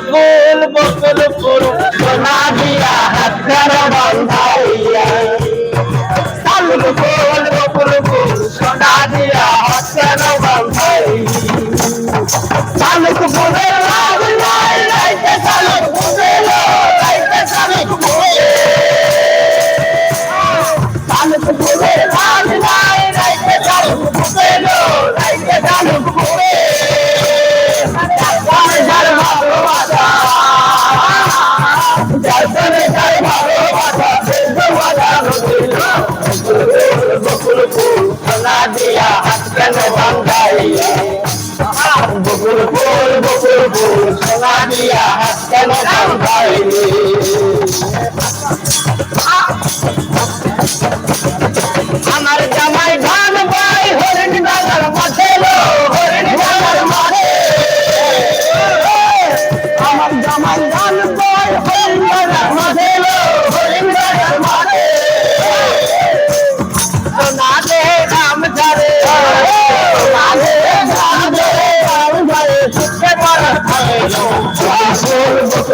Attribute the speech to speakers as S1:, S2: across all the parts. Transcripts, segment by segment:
S1: ফুল বকুল ফুল প্রভু সোনা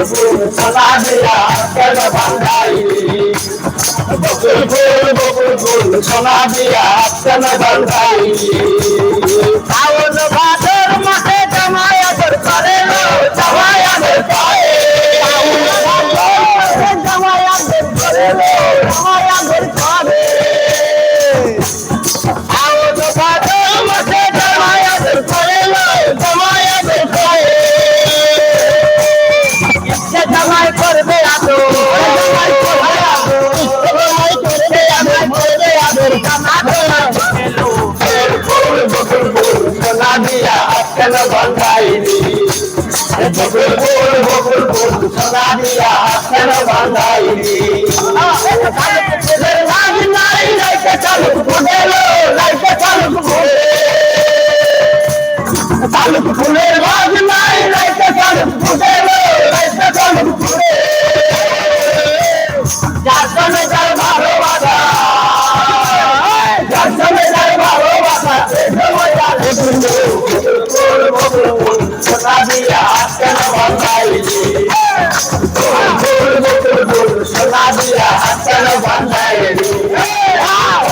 S1: বকুলপুর সোনাদিয়া কেন বান্ধাইলি বকুলপুর বকুলপুর সোনাদিয়া কেন বান্ধাইলি কেন বান্ধাইলি বকুল ফুল বকুল ফুল, সোনা দিয়া কেন বান্ধাইলি নাই লাইকে চালুক ফুলেলো লাইকে চালুক Hey! Ah!